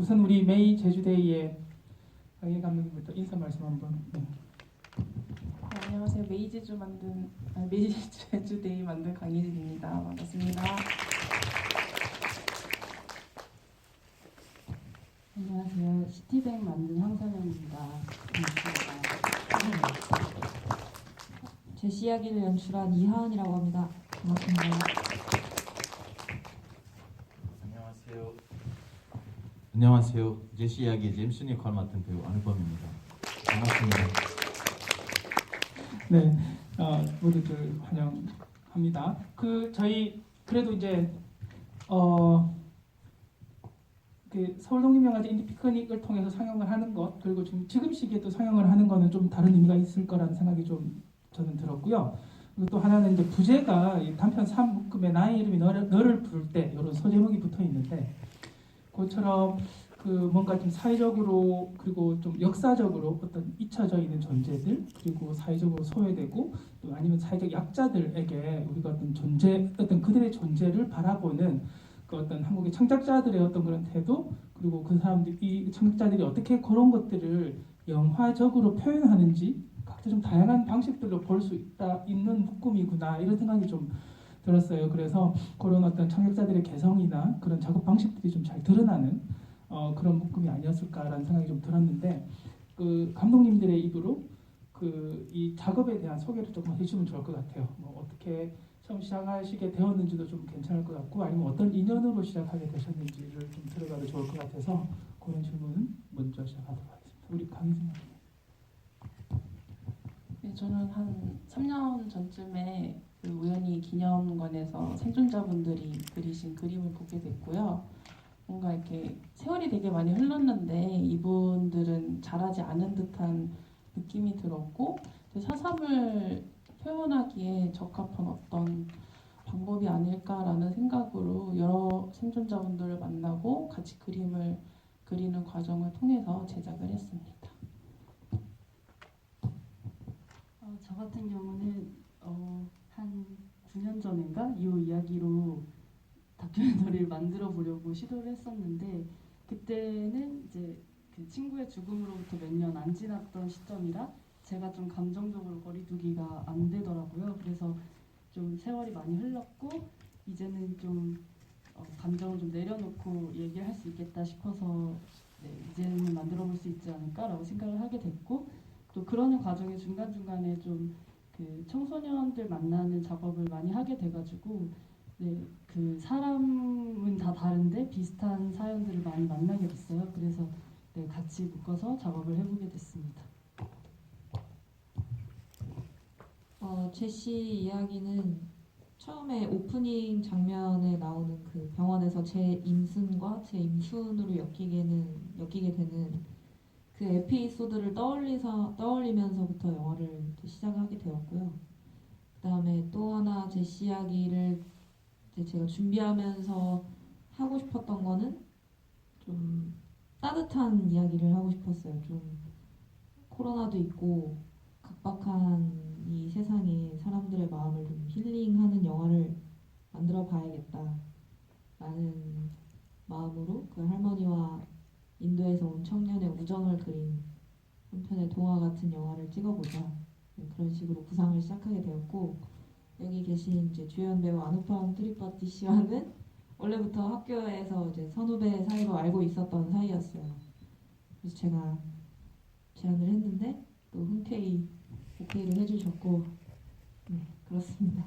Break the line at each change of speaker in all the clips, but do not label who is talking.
우선 우리 메이 제주데이의 강희 감독님부터 인사 말씀 한번. 네.
네, 안녕하세요. 메이제주 만든 아, 메이제주데이 만든 강희진입니다. 반갑습니다.
안녕하세요. 시티뱅 만든 황선영입니다. 반갑습니다. 제시 이야기를 연출한 이하은이라고 합니다. 반갑습니다.
안녕하세요. 안녕하세요. 제시 이야기의 제임슨 역할 맡은 배우 안우범입니다. 반갑습니다.
네, 어, 모두들 환영합니다. 그 저희 그래도 이제 어. 그 서울독립영화제 인디 피크닉을 통해서 상영을 하는 것 그리고 지금 지금 시기에 또 상영을 하는 거는 좀 다른 의미가 있을 거라는 생각이 좀 저는 들었고요. 그리고 또 하나는 이제 부제가 이 단편 3묶음에 나의 이름이 너를, 너를 부를 때 이런 소제목이 붙어 있는데 그처럼 그 뭔가 좀 사회적으로 그리고 좀 역사적으로 어떤 잊혀져 있는 존재들 그리고 사회적으로 소외되고 또 아니면 사회적 약자들에게 우리가 어떤 존재 어떤 그들의 존재를 바라보는 그 어떤 한국의 창작자들의 어떤 그런 태도 그리고 그 사람들 이 창작자들이 어떻게 그런 것들을 영화적으로 표현하는지 각자 좀 다양한 방식들로 볼 수 있다 있는 묶음이구나 이런 생각이 좀 들었어요. 그래서 그런 어떤 창작자들의 개성이나 그런 작업 방식들이 좀 잘 드러나는 어, 그런 묶음이 아니었을까라는 생각이 좀 들었는데 그 감독님들의 입으로 그 이 작업에 대한 소개를 조금 해주시면 좋을 것 같아요. 뭐 어떻게 처음 시작하시게 되었는지도 좀 괜찮을 것 같고 아니면 어떤 인연으로 시작하게 되셨는지를 좀 들어가도 좋을 것 같아서 그런 질문 먼저 시작하도록 하겠습니다. 우리 강희진
네, 저는 한 3년 전쯤에 그 우연히 기념관에서 생존자분들이 그리신 그림을 보게 됐고요. 뭔가 이렇게 세월이 되게 많이 흘렀는데 이분들은 자라지 않은 듯한 느낌이 들었고 사삼을 표현하기에 적합한 어떤 방법이 아닐까라는 생각으로 여러 생존자분들을 만나고 같이 그림을 그리는 과정을 통해서 제작을 했습니다.
어, 저 같은 경우는 어, 한 9년 전인가 이 이야기로 다큐멘터리를 만들어 보려고 시도를 했었는데 그때는 이제 그 친구의 죽음으로부터 몇 년 안 지났던 시점이라 제가 좀 감정적으로 거리두기가 안 되더라고요. 그래서 좀 세월이 많이 흘렀고 이제는 좀 어, 감정을 좀 내려놓고 얘기를 할수 있겠다 싶어서 네, 이제는 만들어 볼 수 있지 않을까라고 생각을 하게 됐고 또 그러는 과정에 중간 중간에 좀 그 청소년들 만나는 작업을 많이 하게 돼가지고 네, 그 사람은 다 다른데 비슷한 사연들을 많이 만나게 됐어요. 그래서 네, 같이 묶어서 작업을 해보게 됐습니다.
어, 제시 이야기는 처음에 오프닝 장면에 나오는 그 병원에서 제 임순과 제 임순으로 엮이게는 엮이게 되는 그 에피소드를 떠올리서 떠올리면서부터 영화를 시작하게 되었고요. 그 다음에 또 하나 제시 이야기를 제가 준비하면서 하고 싶었던 거는 좀 따뜻한 이야기를 하고 싶었어요. 좀 코로나도 있고 각박한 이 세상에 사람들의 마음을 좀 힐링하는 영화를 만들어 봐야겠다 라는 마음으로 그 할머니와 인도에서 온 청년의 우정을 그린 한 편의 동화 같은 영화를 찍어보자 네, 그런 식으로 구상을 시작하게 되었고 여기 계신 이제 주연 배우 아누팜 트리파티 씨와는 원래부터 학교에서 이제 선후배 사이로 알고 있었던 사이였어요. 그래서 제가 제안을 했는데 또 흔쾌히 오케이를 해주셨고 네 그렇습니다.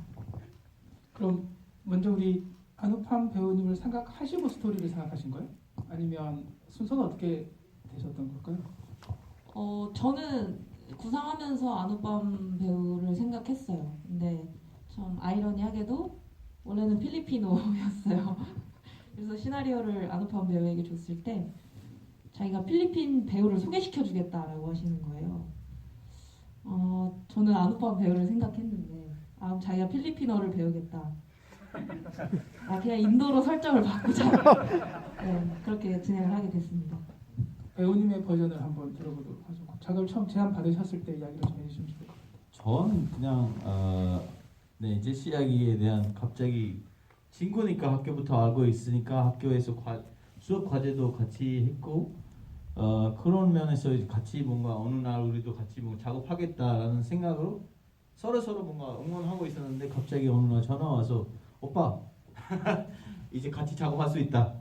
그럼 먼저 우리 안우팜 배우님을 생각하시고 스토리를 생각하신 거예요? 아니면 순서가 어떻게 되셨던 걸까요?
어 저는 구상하면서 아누밤 배우를 생각했어요. 근데 참 아이러니하게도 원래는 필리피노였어요. 그래서 시나리오를 아누팜 배우에게 줬을 때 자기가 필리핀 배우를 소개시켜 주겠다라고 하시는 거예요. 어 저는 아누팜 배우를 생각했는데 아 자기가 필리핀어를 배우겠다. 아 그냥 인도로 설정을 바꾸자. 네 그렇게 진행을 하게 됐습니다.
배우님의 버전을 한번 들어보도록 하죠. 작업 처음 제안 받으셨을 때 이야기를 좀 해주시면 좋을 것 같아요.
저는 그냥 어, 네 제시 이야기에 대한 갑자기 친구니까 학교부터 알고 있으니까 학교에서 과, 수업 과제도 같이 했고 어, 그런 면에서 같이 뭔가 어느 날 우리도 같이 뭐 작업하겠다라는 생각으로 서로 서로 뭔가 응원하고 있었는데 갑자기 어느 날 전화 와서 오빠 이제 같이 작업할 수 있다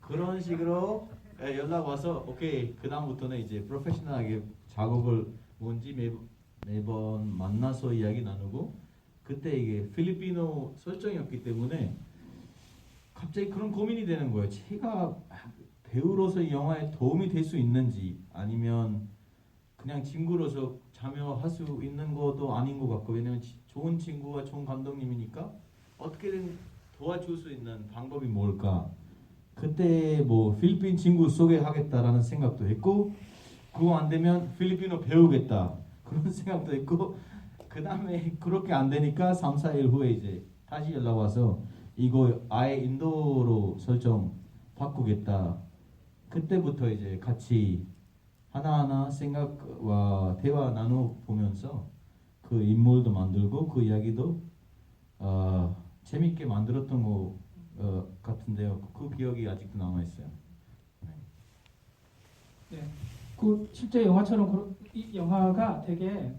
그런 식으로 예, 연락 와서 오케이 그 다음부터는 이제 프로페셔널하게 작업을 뭔지 매, 매번 만나서 이야기 나누고 그때 이게 필리핀어 설정이었기 때문에 갑자기 그런 고민이 되는 거예요. 제가 배우로서 이 영화에 도움이 될 수 있는지 아니면 그냥 친구로서 참여할 수 있는 것도 아닌 것 같고 왜냐면 지- 좋은 친구와 좋은 감독님이니까 어떻게든 도와줄 수 있는 방법이 뭘까? 그때 뭐 필리핀 친구 소개하겠다라는 생각도 했고 그거 안 되면 필리핀어 배우겠다. 그런 생각도 했고 그 다음에 그렇게 안 되니까 3, 4일 후에 이제 다시 연락 와서 이거 아예 인도로 설정 바꾸겠다. 그때부터 이제 같이 하나하나 생각과 대화 나눠 보면서 그 인물도 만들고 그 이야기도 어, 재밌게 만들었던 것 어, 같은데요. 그 기억이 아직도 남아 있어요.
그 실제 영화처럼 그런- 이 영화가 되게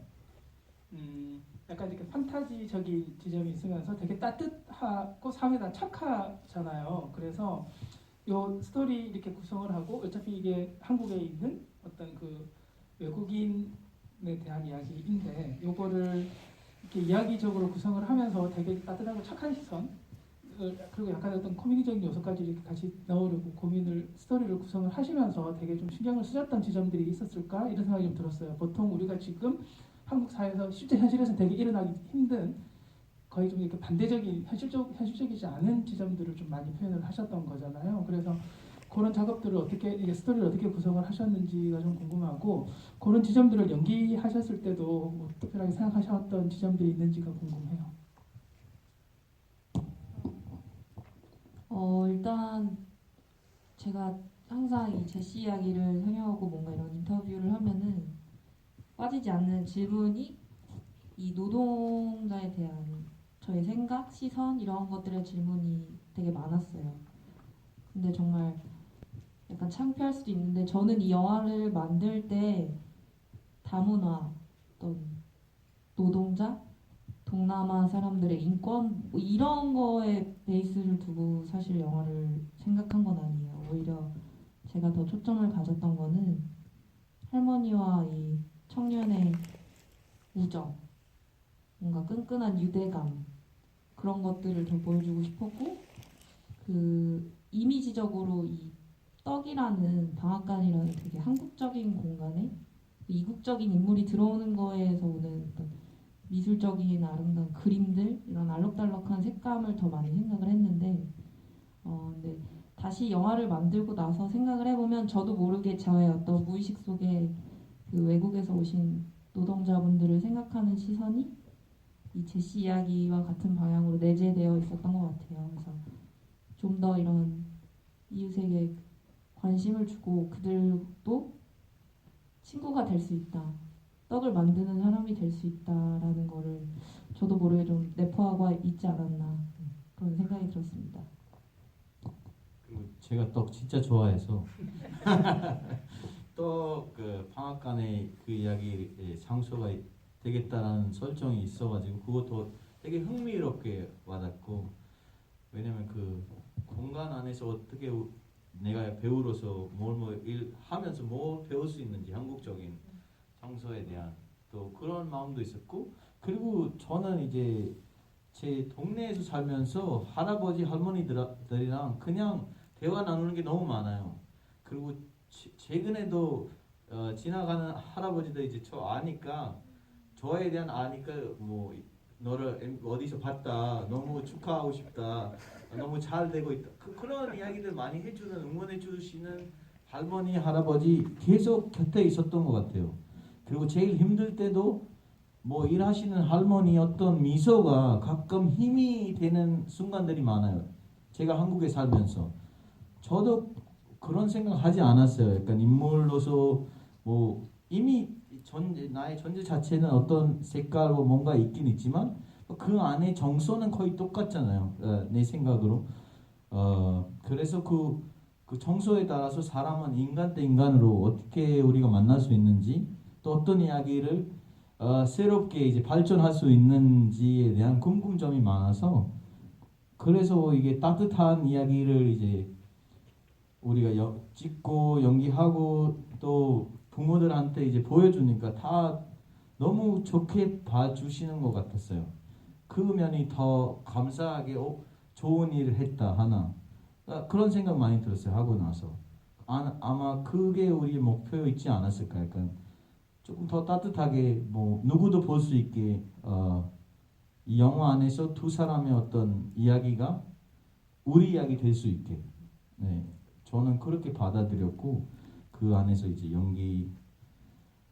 음 약간 이렇게 판타지적인 지점이 있으면서 되게 따뜻하고 사회다 착하잖아요. 그래서 요 스토리 이렇게 구성을 하고 어차피 이게 한국에 있는 어떤 그 외국인에 대한 이야기인데 요거를 이렇게 이야기적으로 구성을 하면서 되게 따뜻하고 착한 시선 어, 그리고 약간 어떤 코미디적인 요소까지 이렇게 같이 넣으려고 고민을 스토리를 구성을 하시면서 되게 좀 신경을 쓰셨던 지점들이 있었을까 이런 생각이 좀 들었어요. 보통 우리가 지금 한국 사회에서 실제 현실에서 되게 일어나기 힘든 거의 좀 이렇게 반대적인 현실적 현실적이지 않은 지점들을 좀 많이 표현을 하셨던 거잖아요. 그래서 그런 작업들을 어떻게 이게 스토리를 어떻게 구성을 하셨는지가 좀 궁금하고 그런 지점들을 연기하셨을 때도 뭐 특별하게 생각하셨던 지점들이 있는지가 궁금해요.
어 일단 제가 항상 이 제시 이야기를 상영하고 뭔가 이런 인터뷰를 하면은 빠지지 않는 질문이 이 노동자에 대한 저의 생각, 시선 이런 것들의 질문이 되게 많았어요. 근데 정말 약간 창피할 수도 있는데 저는 이 영화를 만들 때 다문화 어떤 노동자 동남아 사람들의 인권 뭐 이런 거에 베이스를 두고 사실 영화를 생각한 건 아니에요. 오히려 제가 더 초점을 가졌던 거는 할머니와 이 청년의 우정, 뭔가 끈끈한 유대감 그런 것들을 더 보여주고 싶었고 그 이미지적으로 이 떡이라는 방앗간이라는 되게 한국적인 공간에 이국적인 인물이 들어오는 거에서 오는 어떤 미술적인 아름다운 그림들 이런 알록달록한 색감을 더 많이 생각을 했는데 어 근데 다시 영화를 만들고 나서 생각을 해보면 저도 모르게 저의 어떤 무의식 속에 그 외국에서 오신 노동자분들을 생각하는 시선이 이 제시 이야기와 같은 방향으로 내재되어 있었던 것 같아요. 그래서 좀 더 이런 이웃에게 관심을 주고 그들도 친구가 될 수 있다. 떡을 만드는 사람이 될 수 있다라는 거를 저도 모르게 좀 내포하고 있지 않았나 그런 생각이 들었습니다.
제가 떡 진짜 좋아해서 떡그 방앗간의 그 이야기 의 장소가 되겠다라는 설정이 있어가지고 그것도 되게 흥미롭게 와닿고 왜냐면 그 공간 안에서 어떻게 우- 내가 배우로서 뭘뭐일 하면서 뭐 배울 수 있는지 한국적인 장소에 대한 또 그런 마음도 있었고 그리고 저는 이제 제 동네에서 살면서 할아버지 할머니들이랑 그냥 대화 나누는 게 너무 많아요. 그리고 최- 최근에도 어, 지나가는 할아버지들 이제 저 아니까 저에 대한 아니까 뭐 너를 엠- 어디서 봤다 너무 축하하고 싶다 너무 잘 되고 있다 그, 그런 이야기들 많이 해주는 응원해 주시는 할머니 할아버지 계속 곁에 있었던 것 같아요. 그리고 제일 힘들 때도 뭐 일하시는 할머니 어떤 미소가 가끔 힘이 되는 순간들이 많아요. 제가 한국에 살면서 저도 그런 생각 하지 않았어요. 약간 인물로서 뭐 이미 전제 나의 전제 자체는 어떤 색깔 뭐 뭔가 있긴 있지만 그 안에 정서는 거의 똑같잖아요. 어, 내 생각으로. 어 그래서 그 그 정서에 따라서 사람은 인간 대 인간으로 어떻게 우리가 만날 수 있는지 또 어떤 이야기를 어, 새롭게 이제 발전할 수 있는지에 대한 궁금점이 많아서 그래서 이게 따뜻한 이야기를 이제 우리가 여, 찍고 연기하고 또 부모들한테 이제 보여주니까 다 너무 좋게 봐주시는 것 같았어요. 그 면이 더 감사하게 어, 좋은 일을 했다 하나. 아, 그런 생각 많이 들었어요 하고 나서. 아, 아마 그게 우리 목표였지 않았을까. 약간 조금 더 따뜻하게 뭐 누구도 볼 수 있게 어, 이 영화 안에서 두 사람의 어떤 이야기가 우리 이야기 될 수 있게. 네 저는 그렇게 받아들였고 그 안에서 이제 연기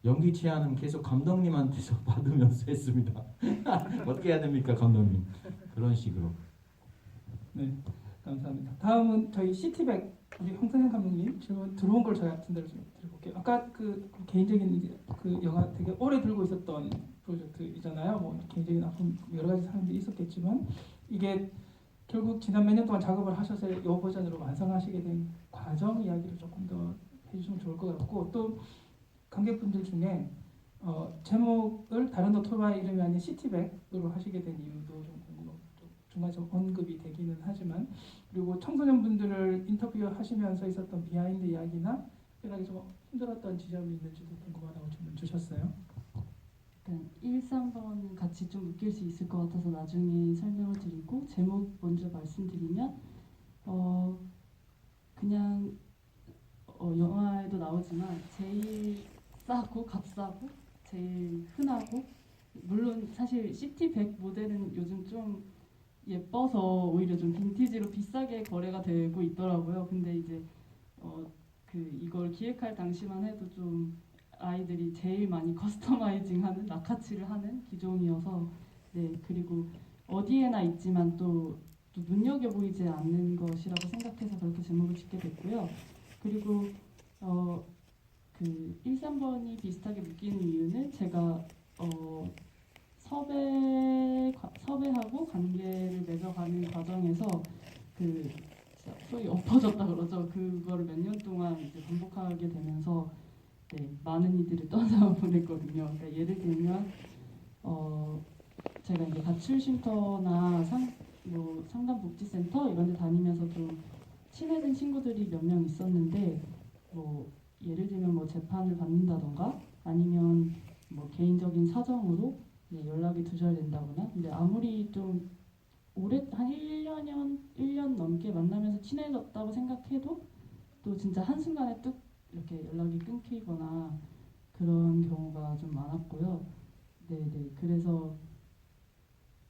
연기 제안은 계속 감독님한테서 받으면서 했습니다 어떻게 해야 됩니까 감독님 그런 식으로
네, 감사합니다. 다음은 저희 시티백 우리 황선영 감독님 질문 들어온 걸 저희 전달을 좀 드려볼게요. 아까 그 개인적인 이제 그 영화 되게 오래 들고 있었던 프로젝트이잖아요. 뭐 개인적인 아픔 여러 가지 사람들이 있었겠지만 이게 결국 지난 몇 년 동안 작업을 하셔서 이 버전으로 완성하시게 된 과정 이야기를 조금 더 해주시면 좋을 것 같고 또 관객분들 중에 어, 제목을 다른 오토바이 이름이 아닌 시티백으로 하시게 된 이유도 좀 궁금하고 또 중간 좀 언급이 되기는 하지만 그리고 청소년분들을 인터뷰하시면서 있었던 비하인드 이야기나 특별하게 좀 힘들었던 지점이 있는지도 궁금하다고 질문 주셨어요.
약간 1, 3번은 같이 좀 웃길 수 있을 것 같아서 나중에 설명을 드리고 제목 먼저 말씀드리면 어 그냥 어 영화에도 나오지만 제일 싸고 값싸고 제일 흔하고 물론 사실 시티100 모델은 요즘 좀 예뻐서 오히려 좀 빈티지로 비싸게 거래가 되고 있더라고요. 근데 이제 어 그 이걸 기획할 당시만 해도 좀 아이들이 제일 많이 커스터마이징하는 낙하칠을 하는 기종이어서 네 그리고 어디에나 있지만 또, 또 눈여겨 보이지 않는 것이라고 생각해서 그렇게 제목을 짓게 됐고요. 그리고 어 그 1, 3번이 비슷하게 묶이는 이유는 제가 어 섭외 과- 섭외하고 관계를 맺어가는 과정에서 그 소위 엎어졌다 그러죠. 그거를 몇 년 동안 이제 반복하게 되면서 네, 많은 이들을 떠나 보냈거든요. 그러니까 예를 들면 어 제가 이제 가출 쉼터나 상, 뭐 상담복지센터 이런 데 다니면서 좀 친해진 친구들이 몇 명 있었는데 뭐 예를 들면 뭐 재판을 받는다던가 아니면 뭐 개인적인 사정으로 네, 연락이 두절된다거나 근데 아무리 좀 오래 한 1년 1년 넘게 만나면서 친해졌다고 생각해도 또 진짜 한순간에 뚝 이렇게 연락이 끊기거나 그런 경우가 좀 많았고요. 네네. 그래서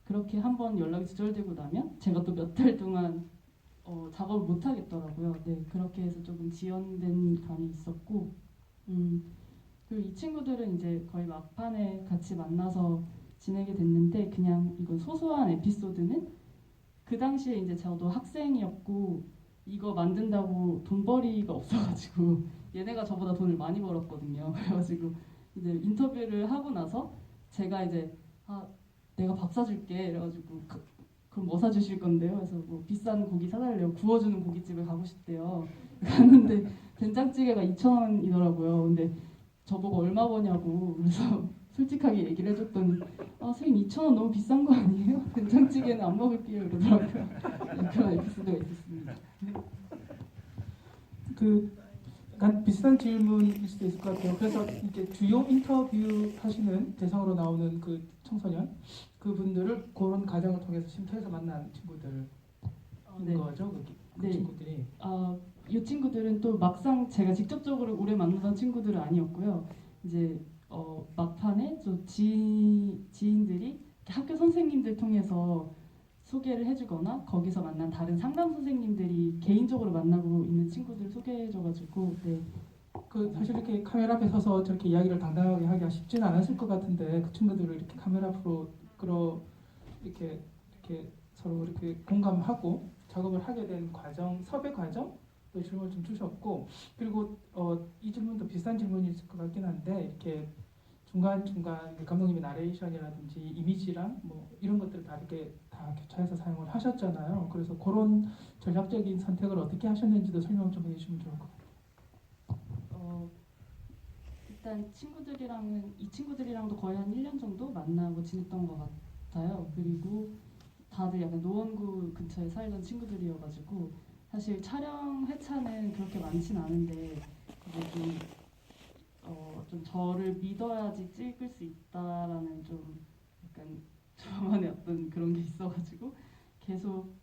그렇게 한번 연락이 두절되고 나면 제가 또 몇 달 동안 어, 작업을 못 하겠더라고요. 네, 그렇게 해서 조금 지연된 감이 있었고, 음, 그리고 이 친구들은 이제 거의 막판에 같이 만나서 지내게 됐는데 그냥 이건 소소한 에피소드는 그 당시에 이제 저도 학생이었고 이거 만든다고 돈벌이가 없어가지고 얘네가 저보다 돈을 많이 벌었거든요. 그래가지고 이제 인터뷰를 하고 나서 제가 이제 아 내가 밥 사줄게 이래가지고 그, 그럼 뭐 사주실 건데요? 그래서 뭐 비싼 고기 사달래요. 구워주는 고깃집에 가고 싶대요. 갔는데 된장찌개가 2천 원이더라고요. 근데 저보고 얼마 버냐고 그래서 솔직하게 얘기를 해줬더니 아 선생님 2천 원 너무 비싼 거 아니에요? 된장찌개는 안 먹을게요 이러더라고요. 네, 그런 에피소드가 있었습니다.
그 약간 비슷한 질문일 수도 있을 것 같아요. 그래서 이제 주요 인터뷰 하시는 대상으로 나오는 그 청소년 그분들을 그런 과정을 통해서 쉼터에서 만난 친구들인
어, 네.
거죠. 그, 그
네.
친구들이.
아, 이 친구들은 또 막상 제가 직접적으로 오래 만나던 친구들은 아니었고요. 이제 어, 막판에 저 지인, 지인들이 학교 선생님들 통해서 소개를 해주거나 거기서 만난 다른 상담 선생님들이 개인적으로 만나고 있는 친구들 소개해줘가지고 네,
그 사실 이렇게 카메라 앞에 서서 저렇게 이야기를 당당하게 하기가 쉽지는 않았을 것 같은데 그 친구들을 이렇게 카메라 앞으로 끌어 이렇게 이렇게 서로 이렇게 공감하고 작업을 하게 된 과정 섭외 과정 또 질문을 좀 주셨고 그리고 어, 이 질문도 비슷한 질문이 있을 것 같긴 한데 이렇게 중간 중간 감독님의 나레이션이라든지 이미지랑 뭐 이런 것들 다 이렇게 다다 교차해서 사용을 하셨잖아요. 그래서 그런 전략적인 선택을 어떻게 하셨는지도 설명 좀 해주시면 좋을 것 같아요.
어, 일단 친구들이랑은 이 친구들이랑도 거의 한 1년 정도 만나고 지냈던 것 같아요. 그리고 다들 약간 노원구 근처에 살던 친구들이어가지고 사실 촬영 회차는 그렇게 많진 않은데 이제 좀, 어, 좀 저를 믿어야지 찍을 수 있다라는 좀 약간 저만의 어떤 그런 게 있어가지고 계속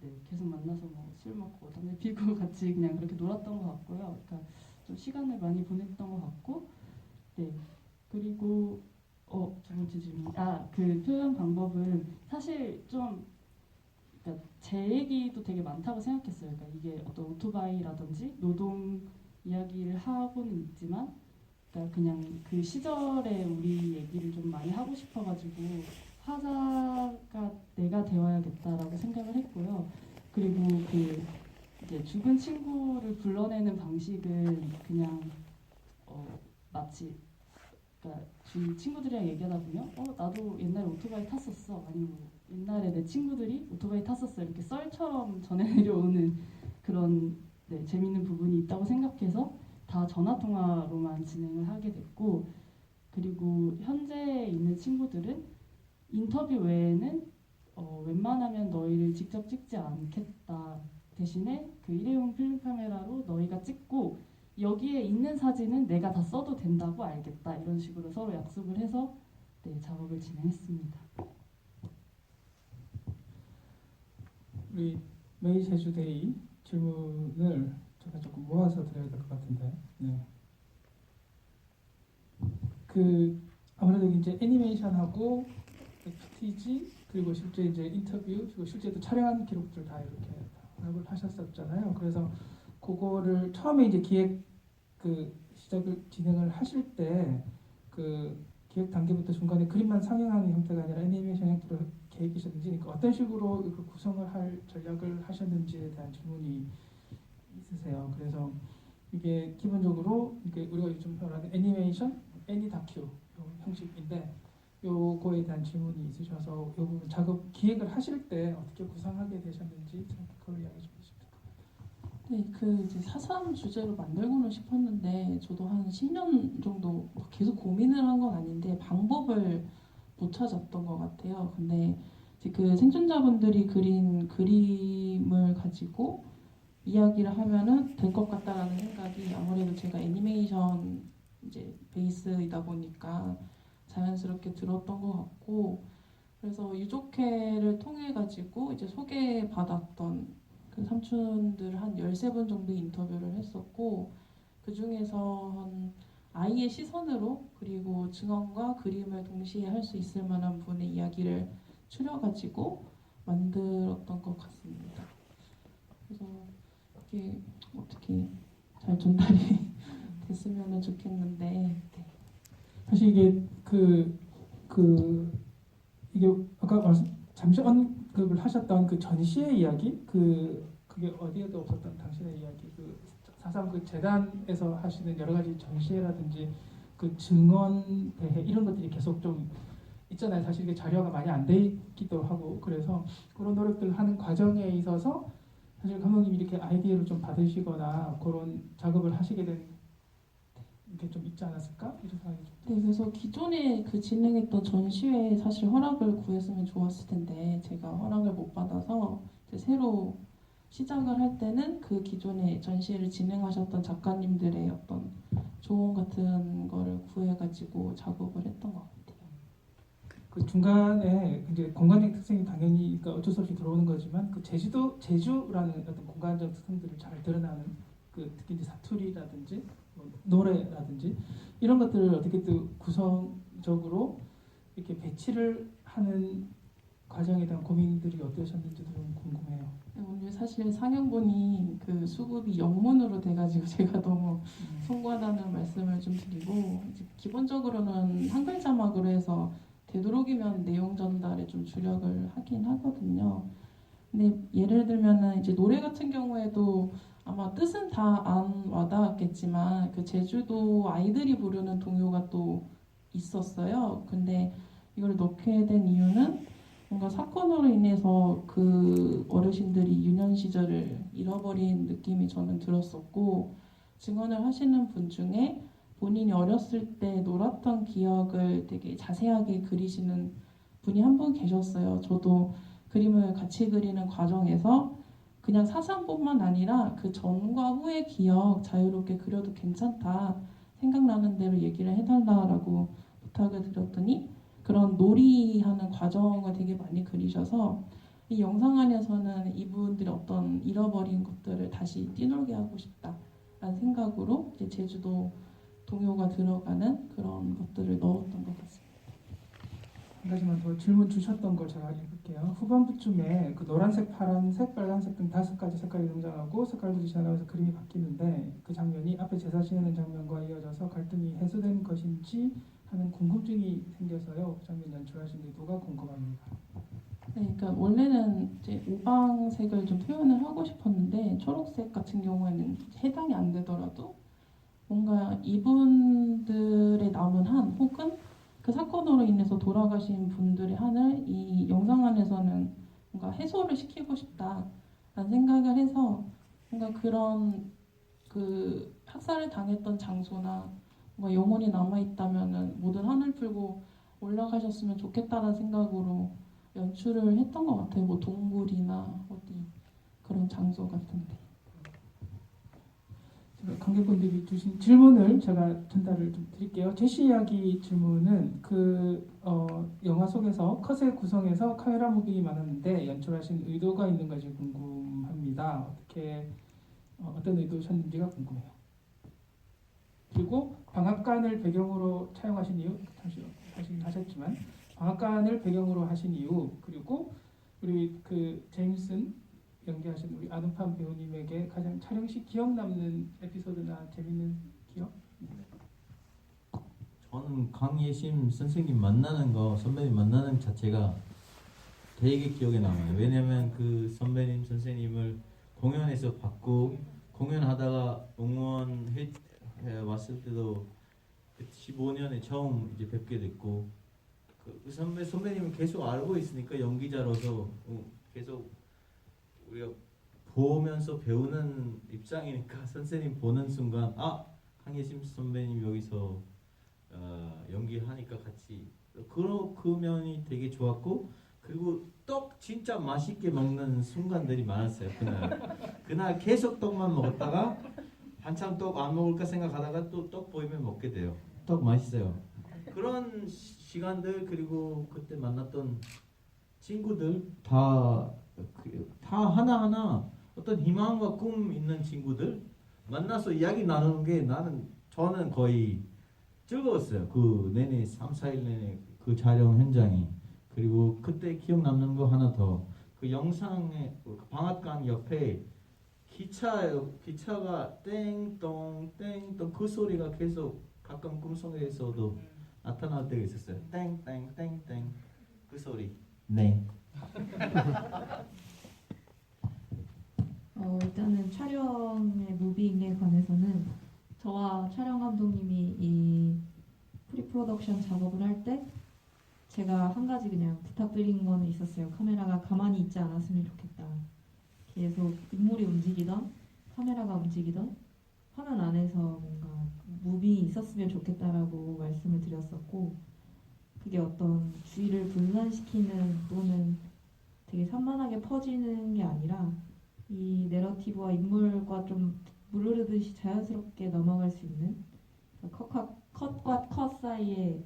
네 계속 만나서 뭐 술 먹고 담배 피고 같이 그냥 그렇게 놀았던 것 같고요. 그러니까 좀 시간을 많이 보냈던 것 같고 네. 그리고 어두 번째 질문. 아그 표현 방법은 사실 좀 그러니까 제 얘기도 되게 많다고 생각했어요. 그러니까 이게 어떤 오토바이라든지 노동 이야기를 하고는 있지만 그러니까 그냥 그 시절에 우리 얘기를 좀 많이 하고 싶어가지고 화자가 내가 되어야겠다라고 생각을 했고요. 그리고 그 이제 죽은 친구를 불러내는 방식은 그냥 어 마치 그러니까 주 친구들이랑 얘기하다 보면 어 나도 옛날에 오토바이 탔었어. 아니면 뭐 옛날에 내 친구들이 오토바이 탔었어. 이렇게 썰처럼 전해 내려오는 그런 네, 재밌는 부분이 있다고 생각해서 다 전화 통화로만 진행을 하게 됐고 그리고 현재 있는 친구들은 인터뷰 외에는 어, 웬만하면 너희를 직접 찍지 않겠다 대신에 그 일회용 필름 카메라로 너희가 찍고 여기에 있는 사진은 내가 다 써도 된다고 알겠다 이런 식으로 서로 약속을 해서 네, 작업을 진행했습니다.
우리 메이 제주데이 질문을 제가 조금 모아서 드려야 될 것 같은데. 네. 그 아무래도 이제 애니메이션하고 푸티지 그리고 실제 이제 인터뷰 그리고 실제도 촬영한 기록들 다 이렇게 작업을 하셨었잖아요. 그래서 그거를 처음에 이제 기획 그 시작을 진행을 하실 때 그 기획 단계부터 중간에 그림만 상영하는 형태가 아니라 애니메이션 형태로 계획이셨는지 그러니까 어떤 식으로 그 구성을 할 전략을 하셨는지에 대한 질문이 있으세요. 그래서 이게 기본적으로 이게 우리가 요즘 말하는 애니메이션, 애니 다큐 요 형식인데 요거에 대한 질문이 있으셔서 요 부분 작업 기획을 하실 때 어떻게 구상하게 되셨는지 좀 그걸 이야기 좀 해주시면
네, 그 이제 사삼 주제로 만들고는 싶었는데 저도 한 10년 정도 계속 고민을 한 건 아닌데 방법을 못 찾았던 것 같아요. 근데 이제 그 생존자분들이 그린 그림을 가지고 이야기를 하면은 될 것 같다라는 생각이 아무래도 제가 애니메이션 이제 베이스이다 보니까 자연스럽게 들었던 것 같고 그래서 유족회를 통해 가지고 이제 소개받았던 그 삼촌들 한 13분 정도 인터뷰를 했었고 그 중에서 한 아이의 시선으로 그리고 증언과 그림을 동시에 할 수 있을 만한 분의 이야기를 추려가지고 만들었던 것 같습니다. 그래서 이게 어떻게 잘 전달이 됐으면 좋겠는데 네.
사실 이게 그, 그, 이게 아까 말씀, 잠시 언급을 하셨던 그 전시의 이야기, 그, 그게 어디에도 없었던 당신의 이야기, 그, 사상 그 재단에서 하시는 여러 가지 전시회라든지 그 증언 대회 이런 것들이 계속 좀 있잖아요. 사실 이게 자료가 많이 안 돼 있기도 하고 그래서 그런 노력들을 하는 과정에 있어서 사실 감독님이 이렇게 아이디어를 좀 받으시거나 그런 작업을 하시게 된 게 좀 있지 않았을까 이런 생각이 좀
네, 그래서 기존에 그 진행했던 전시회에 사실 허락을 구했으면 좋았을 텐데 제가 허락을 못 받아서 이제 새로 시작을 할 때는 그 기존에 전시회를 진행하셨던 작가님들의 어떤 조언 같은 거를 구해가지고 작업을 했던 것 같아요.
그 중간에 이제 공간적 특성이 당연히 그러니까 어쩔 수 없이 들어오는 거지만 그 제주도 제주라는 어떤 공간적 특성들을 잘 드러나는 그 특히 이제 사투리라든지 뭐 노래라든지 이런 것들을 어떻게 또 구성적으로 이렇게 배치를 하는 과정에 대한 고민들이 어떠셨는지도 좀 궁금해요.
네, 오늘 사실 상영본이 그 수급이 영문으로 돼가지고 제가 너무
음.
송구하다는 말씀을 좀 드리고 기본적으로는 한글 자막으로 해서 되도록이면 내용 전달에 좀 주력을 하긴 하거든요. 근데 예를 들면은 이제 노래 같은 경우에도 아마 뜻은 다 안 와닿았겠지만 그 제주도 아이들이 부르는 동요가 또 있었어요. 근데 이걸 넣게 된 이유는 뭔가 사건으로 인해서 그 어르신들이 유년 시절을 잃어버린 느낌이 저는 들었었고 증언을 하시는 분 중에 본인이 어렸을 때 놀았던 기억을 되게 자세하게 그리시는 분이 한 분 계셨어요. 저도 그림을 같이 그리는 과정에서 그냥 사상뿐만 아니라 그 전과 후의 기억 자유롭게 그려도 괜찮다 생각나는 대로 얘기를 해달라라고 부탁을 드렸더니 그런 놀이하는 과정을 되게 많이 그리셔서 이 영상 안에서는 이분들의 어떤 잃어버린 것들을 다시 뛰놀게 하고 싶다라는 생각으로 제주도 동요가 들어가는 그런 것들을 넣었던 것 같습니다.
한 가지만 더 질문 주셨던 걸 제가 읽을게요. 후반부쯤에 그 노란색, 파란색, 빨간색 등 다섯 가지 색깔이 등장하고 색깔들이 지나가면서 그림이 바뀌는데 그 장면이 앞에 제사 지내는 장면과 이어져서 갈등이 해소된 것인지 하는 궁금증이 생겨서요. 그 장면 연출하신 의도가 궁금합니다.
네, 그러니까 원래는 이제 오방색을 좀 표현을 하고 싶었는데 초록색 같은 경우에는 해당이 안 되더라도 뭔가 이분들의 남은 한 혹은 그 사건으로 인해서 돌아가신 분들의 한을 이 영상 안에서는 뭔가 해소를 시키고 싶다라는 생각을 해서 뭔가 그런 그 학살을 당했던 장소나 뭔가 영혼이 남아 있다면은 모든 한을 풀고 올라가셨으면 좋겠다는 생각으로 연출을 했던 것 같아요. 뭐 동굴이나 어디 그런 장소 같은데.
관객분들이 주신 질문을 제가 전달을 좀 드릴게요. 제시 이야기 질문은 그 어, 영화 속에서 컷의 구성에서 카메라 무빙이 많았는데 연출하신 의도가 있는 것이 궁금합니다. 어떻게 어, 어떤 의도셨는지가 궁금해요. 그리고 방앗간을 배경으로 촬영하신 이유 잠시 다시 하셨지만 방앗간을 배경으로 하신 이유 그리고 우리 그 제임슨 연기하신 우리 아동판 배우님에게 가장 촬영 시 기억 남는 에피소드나 재밌는 기억?
저는 강예심 선생님 만나는 거 선배님 만나는 자체가 되게 기억에 남아요. 왜냐면 그 선배님 선생님을 공연에서 봤고 공연하다가 응원해 해 왔을 때도 15년에 처음 이제 뵙게 됐고 그, 그 선배 선배님은 계속 알고 있으니까 연기자로서 어, 계속 우리가 보면서 배우는 입장이니까 선생님 보는 순간 아 강예심 선배님 여기서 어, 연기하니까 같이. 그런 그 면이 되게 좋았고 그리고 떡 진짜 맛있게 먹는 순간들이 많았어요 그날. 그날 계속 떡만 먹었다가 한참 떡 안 먹을까 생각하다가 또 떡 보이면 먹게 돼요. 떡 맛있어요. 그런 시- 시간들 그리고 그때 만났던 친구들 다, 그- 다 하나하나 어떤 희망과 꿈 있는 친구들 만나서 이야기 나누는 게 나는 저는 거의 즐거웠어요. 그 내내 3, 4일 내내 그 촬영 현장이 그리고 그때 기억 남는 거 하나 더 그 영상에 그 방앗간 옆에 기차 기차가 땡똥 땡똥 그 소리가 계속 가끔 꿈속에서도 나타날 때가 있었어요. 땡땡땡땡 그 소리. 네.
어, 일단은 촬영의 무빙에 관해서는 저와 촬영 감독님이 이 프리프로덕션 작업을 할 때 제가 한 가지 그냥 부탁드린 거는 있었어요. 카메라가 가만히 있지 않았으면 좋겠다. 계속 인물이 움직이던 카메라가 움직이던 화면 안에서 뭔가 무빙이 있었으면 좋겠다라고 말씀을 드렸었고 그게 어떤 주의를 분산시키는 또는 되게 산만하게 퍼지는 게 아니라 이 내러티브와 인물과 좀 물흐르듯이 자연스럽게 넘어갈 수 있는 컷과, 컷과 컷 사이에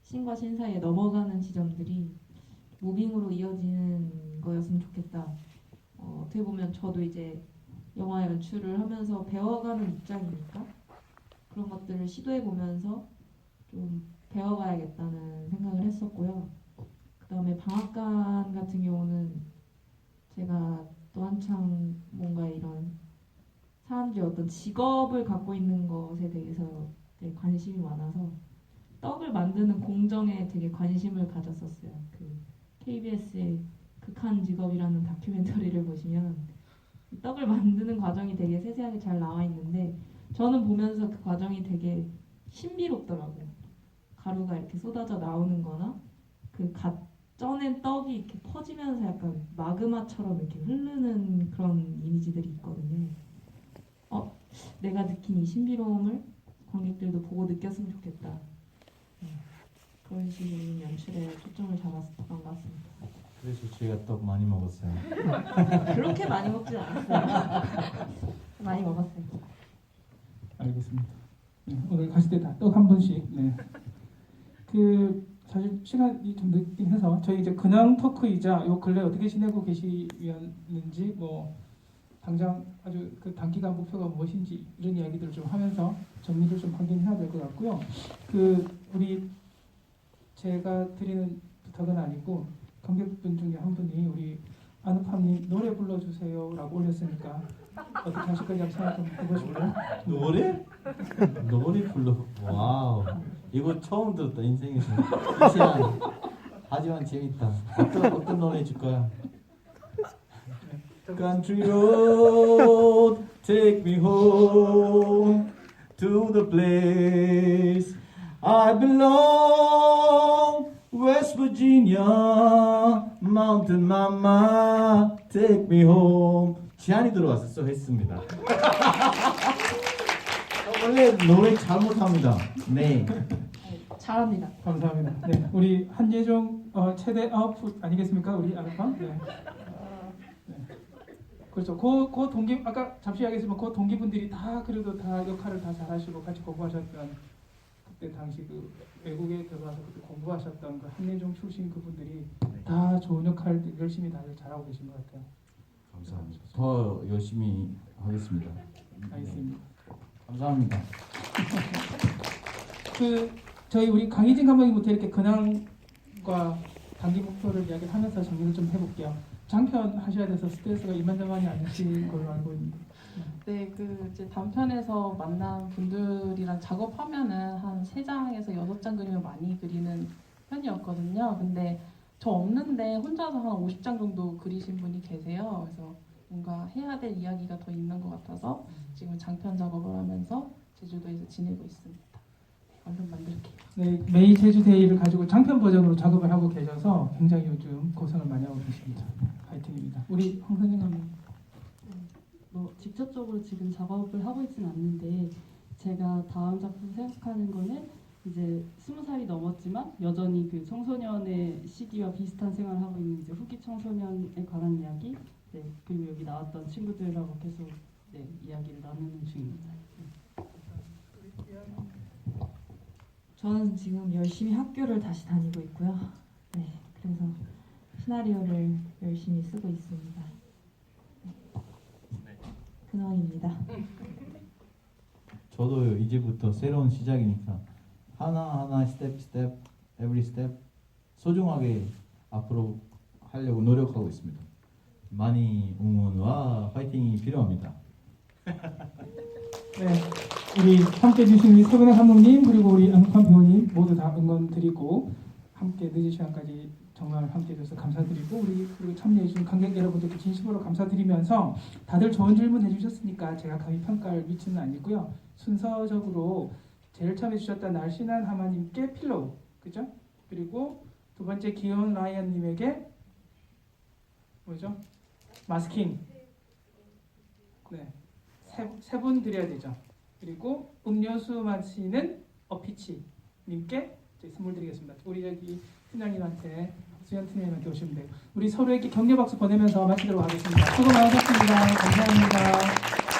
신과 신 사이에 넘어가는 지점들이 무빙으로 이어지는 거였으면 좋겠다. 어, 어떻게 보면 저도 이제 영화 연출을 하면서 배워가는 입장이니까 그런 것들을 시도해 보면서 좀 배워가야겠다는 생각을 했었고요. 그 다음에 방앗간 같은 경우는 제가 또 한창 뭔가 이런 사람들이 어떤 직업을 갖고 있는 것에 대해서 되게 관심이 많아서 떡을 만드는 공정에 되게 관심을 가졌었어요. 그 KBS의 극한 직업이라는 다큐멘터리를 보시면 이 떡을 만드는 과정이 되게 세세하게 잘 나와 있는데 저는 보면서 그 과정이 되게 신비롭더라고요. 가루가 이렇게 쏟아져 나오는 거나 그 갓 쪄낸 떡이 이렇게 퍼지면서 약간 마그마처럼 이렇게 흐르는 그런 이미지들이 있거든요. 어, 내가 느낀 이 신비로움을 관객들도 보고 느꼈으면 좋겠다. 네, 그런 식의 연출에 초점을 잡았던 것 같습니다.
그래서 제가 떡 많이 먹었어요.
그렇게 많이 먹진 않았어요. 많이 먹었어요.
알겠습니다. 네, 오늘 가실 때 다 떡 한 번씩. 네. 그 사실 시간이 좀 늦긴 해서 저희 이제 근황 토크이자 요 근래 어떻게 지내고 계시는지 뭐 당장 아주 그 단기간 목표가 무엇인지 이런 이야기들을 좀 하면서 정리를 좀 하긴 해야 될 것 같고요. 그 우리 제가 드리는 부탁은 아니고 관객분 중에 한 분이 우리 아누팜님 노래 불러주세요라고 올렸으니까 어떻게 건지 한번 생각 좀 해보시고요.
노래? 노래 불러. 와우. 이거 처음 들었다 인생에서. 이시안. 하지만 재밌다. 어떤 어떤 노래 줄 거야? Country road, take me home to the place I belong. West Virginia, Mountain Mama, take me home. 지한이 들어왔었어 했습니다. 원래 노래 잘 못합니다. 네.
잘합니다.
감사합니다. 네, 우리 한예종 어, 최대 아웃풋 아니겠습니까, 우리 아르파? 네. 네. 그렇죠. 그, 그 동기 아까 잠시 이야기했지만 그 동기분들이 다 그래도 다 역할을 다 잘하시고 같이 공부하셨던 그때 당시 그 외국에 들어가서 그때 공부하셨던 그 한예종 출신 그분들이 다 좋은 역할 열심히 다들 잘하고 계신 것 같아요.
감사합니다. 더 열심히 하겠습니다.
알겠습니다.
감사합니다.
그 저희 우리 강희진 감독님부터 이렇게 근황과 단기 목표를 이야기하면서 정리를 좀 해볼게요. 장편 하셔야 돼서 스트레스가 이만저만이 아니신 걸로 알고 있는데.
네, 그 이제 단편에서 만난 분들이랑 작업하면은 한 세 장에서 여섯 장 그림을 많이 그리는 편이었거든요. 근데 저 없는데 혼자서 한 50장 정도 그리신 분이 계세요. 그래서 뭔가 해야 될 이야기가 더 있는 것 같아서 지금 장편 작업을 하면서 제주도에서 지내고 있습니다. 네, 얼른 만들게요.
네, 메이 제주 데이를 가지고 장편 버전으로 작업을 하고 계셔서 굉장히 요즘 고생을 많이 하고 계십니다. 파이팅입니다. 우리 황 선생님
뭐 직접적으로 지금 작업을 하고 있지는 않는데 제가 다음 작품 생각하는 거는 이제 스무 살이 넘었지만 여전히 그 청소년의 시기와 비슷한 생활을 하고 있는 이제 후기 청소년에 관한 이야기 네 그리고 여기 나왔던 친구들하고 계속 네 이야기를 나누는 중입니다.
저는 지금 열심히 학교를 다시 다니고 있고요. 네, 그래서 시나리오를 열심히 쓰고 있습니다. 네. 근황입니다.
저도 이제부터 새로운 시작이니까 하나 하나 스텝 스텝 에브리 스텝 소중하게 앞으로 하려고 노력하고 있습니다. 많이 응원과 파이팅이 필요합니다.
네, 우리 함께 해주신 우리 서근혜 감독님 그리고 우리 안판 배우님 모두 다 응원 드리고 함께 늦은 시간까지 정말 함께 해주셔서 감사드리고 우리 그리고 참여해주신 관객 여러분들께 진심으로 감사드리면서 다들 좋은 질문 해주셨으니까 제가 감히 평가를 미치는 아니고요 순서적으로 제일 처음 해주셨던 날씬한 하마님께 필로우 그죠? 그리고 두 번째 귀여운 라이언님에게 뭐죠? 마스킹 네. 세분 드려야 되죠. 그리고 음료수 마시는 어피치 님께 이제 선물 드리겠습니다. 우리 여기 팀장님한테 수현 팀장님한테 오시면 돼요. 우리 서로에게 격려 박수 보내면서 마치도록 하겠습니다. 수고 많으셨습니다. 감사합니다.